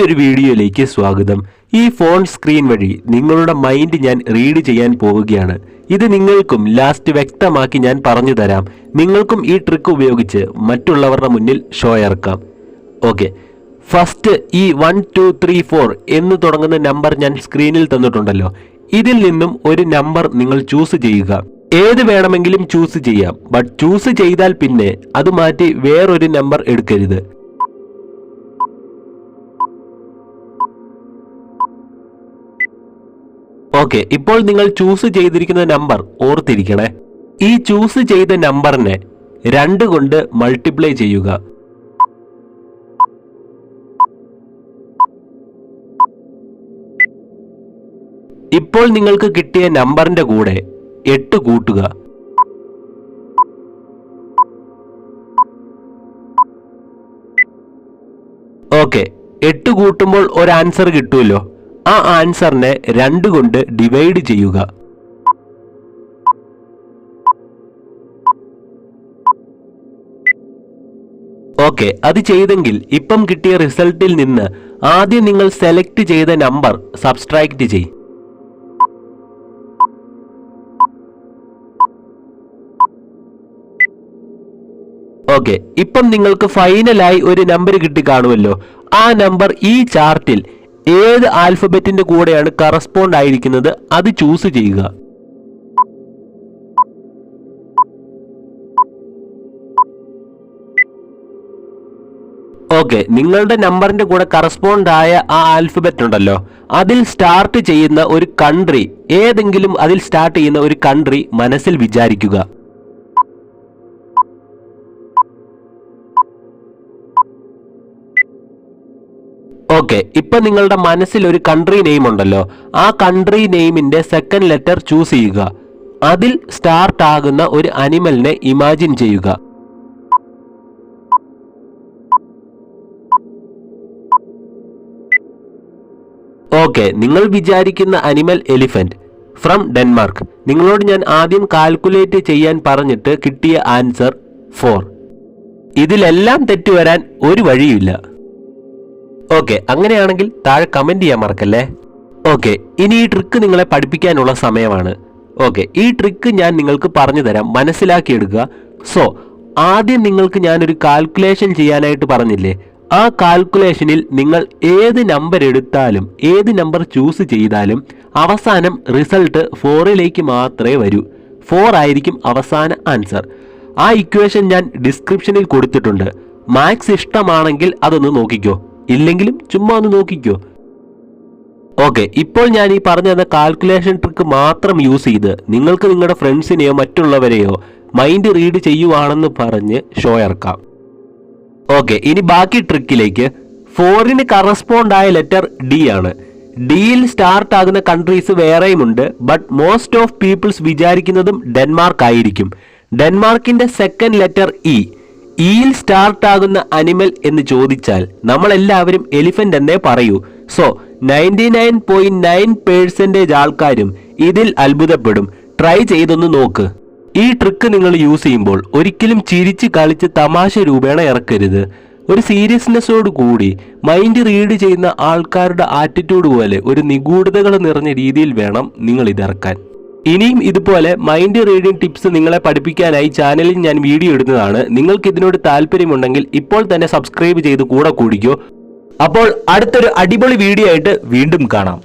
പുതിയൊരു വീഡിയോയിലേക്ക് സ്വാഗതം. ഈ ഫോൺ സ്ക്രീൻ വഴി നിങ്ങളുടെ മൈൻഡ് ഞാൻ റീഡ് ചെയ്യാൻ പോവുകയാണ്. ഇത് നിങ്ങൾക്കും ലാസ്റ്റ് വ്യക്തമാക്കി ഞാൻ പറഞ്ഞു തരാം. നിങ്ങൾക്കും ഈ ട്രിക്ക് ഉപയോഗിച്ച് മറ്റുള്ളവരുടെ മുന്നിൽ ഷോ ഇറക്കാം. ഓക്കെ ഫസ്റ്റ് ഈ വൺ ടു ത്രീ ഫോർ എന്ന് തുടങ്ങുന്ന നമ്പർ ഞാൻ സ്ക്രീനിൽ തന്നിട്ടുണ്ടല്ലോ. ഇതിൽ നിന്നും ഒരു നമ്പർ നിങ്ങൾ ചൂസ് ചെയ്യുക. ഏത് വേണമെങ്കിലും ചൂസ് ചെയ്യാം. ബട്ട് ചൂസ് ചെയ്താൽ പിന്നെ അത് മാറ്റി വേറൊരു നമ്പർ എടുക്കരുത്. ഓക്കെ ഇപ്പോൾ നിങ്ങൾ ചൂസ് ചെയ്തിരിക്കുന്ന നമ്പർ ഓർത്തിരിക്കണേ. ഈ ചൂസ് ചെയ്ത നമ്പറിനെ രണ്ട് കൊണ്ട് മൾട്ടിപ്ലൈ ചെയ്യുക. ഇപ്പോൾ നിങ്ങൾക്ക് കിട്ടിയ നമ്പറിന്റെ കൂടെ എട്ട് കൂട്ടുക. ഓക്കെ എട്ട് കൂട്ടുമ്പോൾ ഒരു ആൻസർ കിട്ടുമല്ലോ. ആ ആൻസറിനെ രണ്ട് കൊണ്ട് ഡിവൈഡ് ചെയ്യുക. ഓക്കെ അത് ചെയ്തെങ്കിൽ ഇപ്പം കിട്ടിയ റിസൾട്ടിൽ നിന്ന് ആദ്യം നിങ്ങൾ സെലക്ട് ചെയ്ത നമ്പർ സബ്സ്ട്രാക്ട് ചെയ്യും. ഓക്കെ ഇപ്പം നിങ്ങൾക്ക് ഫൈനലായി ഒരു നമ്പർ കിട്ടി കാണുമല്ലോ. ആ നമ്പർ ഈ ചാർട്ടിൽ ഏത് ആൽഫബറ്റിന്റെ കൂടെയാണ് കറസ്പോണ്ട് ആയിരിക്കുന്നത്. അത് ചൂസ് ചെയ്യുക. ഓക്കെ നിങ്ങളുടെ നമ്പറിന്റെ കൂടെ കറസ്പോണ്ട് ആയ ആ ആൽഫബറ്റ് ഉണ്ടല്ലോ. അതിൽ സ്റ്റാർട്ട് ചെയ്യുന്ന ഒരു കൺട്രി ഏതെങ്കിലും അതിൽ സ്റ്റാർട്ട് ചെയ്യുന്ന ഒരു കൺട്രി മനസ്സിൽ വിചാരിക്കുക. ഓക്കെ ഇപ്പൊ നിങ്ങളുടെ മനസ്സിൽ ഒരു കൺട്രി നെയിം ഉണ്ടല്ലോ. ആ കൺട്രി നെയിമിന്റെ സെക്കൻഡ് ലെറ്റർ ചൂസ് ചെയ്യുക. അതിൽ സ്റ്റാർട്ട് ആകുന്ന ഒരു അനിമലിനെ ഇമാജിൻ ചെയ്യുക. ഓക്കെ നിങ്ങൾ വിചാരിക്കുന്ന അനിമൽ എലിഫന്റ് ഫ്രം ഡെൻമാർക്ക് നിങ്ങളോട് ഞാൻ ആദ്യം കാൽക്കുലേറ്റ് ചെയ്യാൻ പറഞ്ഞിട്ട് കിട്ടിയ ആൻസർ ഫോർ ഇതിലെല്ലാം തെറ്റുവരാൻ ഒരു വഴിയുമില്ല ഓക്കെ അങ്ങനെയാണെങ്കിൽ താഴെ കമന്റ് ചെയ്യാൻ മറക്കല്ലേ? ഓക്കെ ഇനി ഈ ട്രിക്ക് നിങ്ങളെ പഠിപ്പിക്കാനുള്ള സമയമാണ്. ഓക്കെ ഈ ട്രിക്ക് ഞാൻ നിങ്ങൾക്ക് പറഞ്ഞു തരാം മനസ്സിലാക്കിയെടുക്കുക. സോ ആദ്യം നിങ്ങൾക്ക് ഞാനൊരു കാൽക്കുലേഷൻ ചെയ്യാനായിട്ട് പറഞ്ഞില്ലേ? ആ കാൽക്കുലേഷനിൽ നിങ്ങൾ ഏത് നമ്പർ എടുത്താലും ഏത് നമ്പർ ചൂസ് ചെയ്താലും അവസാനം റിസൾട്ട് ഫോറിലേക്ക് മാത്രമേ വരൂ. ഫോർ ആയിരിക്കും അവസാന ആൻസർ ആ ഇക്വേഷൻ ഞാൻ ഡിസ്ക്രിപ്ഷനിൽ കൊടുത്തിട്ടുണ്ട്. മാത്സ് ഇഷ്ടമാണെങ്കിൽ അതൊന്ന് നോക്കിക്കോ. ഇല്ലെങ്കിലും ചുമ്മാ ഒന്ന് നോക്കിക്കോ. ഓക്കെ ഇപ്പോൾ ഞാൻ ഈ പറഞ്ഞു കാൽക്കുലേഷൻ ട്രിക്ക് മാത്രം യൂസ് ചെയ്ത് നിങ്ങൾക്ക് നിങ്ങളുടെ ഫ്രണ്ട്സിനെയോ മറ്റുള്ളവരെയോ മൈൻഡ് റീഡ് ചെയ്യുവാണെന്ന് പറഞ്ഞ് ഷോ ഇറക്കാം. ഓക്കെ ഇനി ബാക്കി ട്രിക്കിലേക്ക് ഫോറിന് കറസ്പോണ്ട് ആയ ലെറ്റർ ഡി ആണ്. ഡിയിൽ സ്റ്റാർട്ട് ആകുന്ന കൺട്രീസ് വേറെയുമുണ്ട് ബട്ട് മോസ്റ്റ് ഓഫ് പീപ്പിൾസ് വിചാരിക്കുന്നതും ഡെൻമാർക്ക് ആയിരിക്കും. ഡെൻമാർക്കിന്റെ സെക്കൻഡ് ലെറ്റർ ഇ ഇയിൽ സ്റ്റാർട്ട് ആകുന്ന അനിമൽ എന്ന് ചോദിച്ചാൽ നമ്മളെല്ലാവരും എലിഫന്റ് എന്നേ പറയൂ. So ninety nine point nine percentage ആൾക്കാരും ഇതിൽ അത്ഭുതപ്പെടും. ട്രൈ ചെയ്തൊന്ന് നോക്ക്. ഈ ട്രിക്ക് നിങ്ങൾ യൂസ് ചെയ്യുമ്പോൾ ഒരിക്കലും ചിരിച്ച് കളിച്ച് തമാശ രൂപേണ ഇറക്കരുത്. ഒരു സീരിയസ്നെസ്സോട് കൂടി മൈൻഡ് റീഡ് ചെയ്യുന്ന ആൾക്കാരുടെ ആറ്റിറ്റ്യൂഡ് പോലെ ഒരു നിഗൂഢതകൾ നിറഞ്ഞ രീതിയിൽ വേണം നിങ്ങൾ ഇതിറക്കാൻ. ഇനിയും ഇതുപോലെ മൈൻഡ് റീഡിംഗ് ടിപ്സ് നിങ്ങളെ പഠിപ്പിക്കാനായി ചാനലിൽ ഞാൻ വീഡിയോ ഇടുന്നതാണ്. നിങ്ങൾക്ക് ഇതിനോട് താല്പര്യമുണ്ടെങ്കിൽ ഇപ്പോൾ തന്നെ സബ്സ്ക്രൈബ് ചെയ്ത് കൂടെ കൂടിക്കോ. അപ്പോൾ അടുത്തൊരു അടിപൊളി വീഡിയോ ആയിട്ട് വീണ്ടും കാണാം.